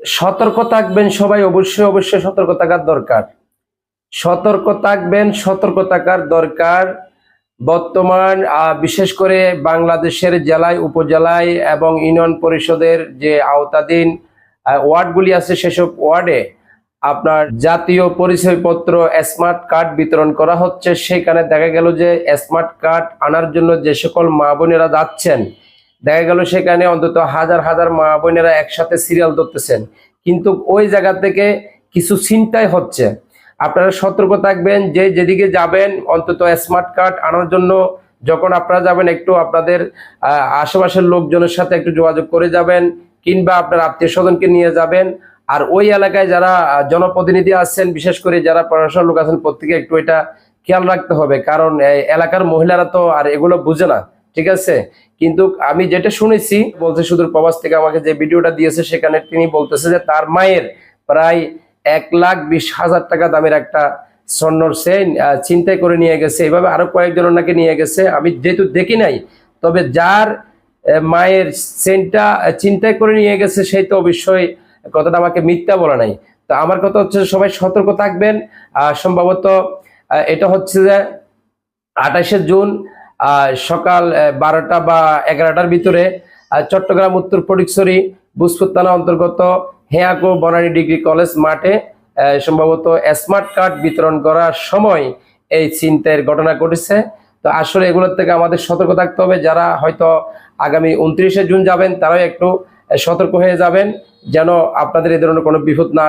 সতর্ক থাকবেন সবাই, অবশ্যই অবশ্যই সতর্ক থাকার দরকার। সতর্ক থাকবেন, সতর্ক থাকার দরকার। বর্তমান বিশেষ করে বাংলাদেশের জেলায়, উপজেলায় এবং ইউনিয়ন পরিষদের যে আওতাধীন ওয়ার্ডগুলি আছে সেসব ওয়ার্ডে আপনার জাতীয় পরিচয়পত্র, স্মার্ট কার্ড বিতরণ করা হচ্ছে। সেখানে দেখা গেল যে স্মার্ট কার্ড আনার জন্য যে সকল মা বোনেরা যাচ্ছেন দেখা গেল সেখানে অন্তত হাজার হাজার মা বোনেরা একসাথে সিরিয়াল ধরতেছেন। কিন্তু ওই জায়গা থেকে কিছু চিন্তাই হচ্ছে। আপনারা সতর্ক থাকবেন যে যেদিকে যাবেন, অন্তত স্মার্ট কার্ড আনার জন্য যখন আপনারা যাবেন, একটু আপনাদের আশেপাশের লোকজনের সাথে একটু যোগাযোগ করে যাবেন কিংবা আপনার আত্মীয় স্বজনকে নিয়ে যাবেন। আর ওই এলাকায় যারা জনপ্রতিনিধি আছেন, বিশেষ করে যারা প্রশাসন লোক আছেন, প্রত্যেকে একটু এটা খেয়াল রাখতে হবে। কারণ এলাকার মহিলারা তো আর এগুলো বুঝে না। ঠিক আছে? কিন্তু আমি যেটা শুনেছি বলছে সুদূর প্রবাস থেকে আমাকে যে ভিডিওটা দিয়েছে সেখানে তিনি বলতেছে যে তার মায়ের প্রায় এক লাখ বিশ হাজার টাকা দামের একটা স্বর্ণর সেন আহ, ছিনতাই করে নিয়ে গেছে। এভাবে আরও কয়েকজনের নাকি নিয়ে গেছে। আমি যেহেতু দেখি নাই তবে যার মায়ের সেনটা চিন্তাই করে নিয়ে গেছে সেই তো অবশ্যই কথাটা আমাকে মিথ্যা বলা নাই। তো আমার কথা হচ্ছে সবাই সতর্ক থাকবেন। সম্ভবত এটা হচ্ছে যে আঠাশে জুন সকাল বারোটা বা এগারোটার ভিতরে চট্টগ্রাম, উত্তর ফটিকছড়ি বুসপুর থানা অন্তর্গত হেয়াকো বনানী ডিগ্রি কলেজ মাঠে সম্ভবত স্মার্ট কার্ড বিতরণ করার সময় এই চিন্তার ঘটনা ঘটেছে। তো আসলে এগুলোর থেকে আমাদের সতর্ক থাকতে হবে। যারা হয়তো আগামী উনত্রিশে জুন যাবেন, তারাও একটু সতর্ক হয়ে যাবেন, যেন আপনাদের এই ধরনের কোনো বিপদ না আসে।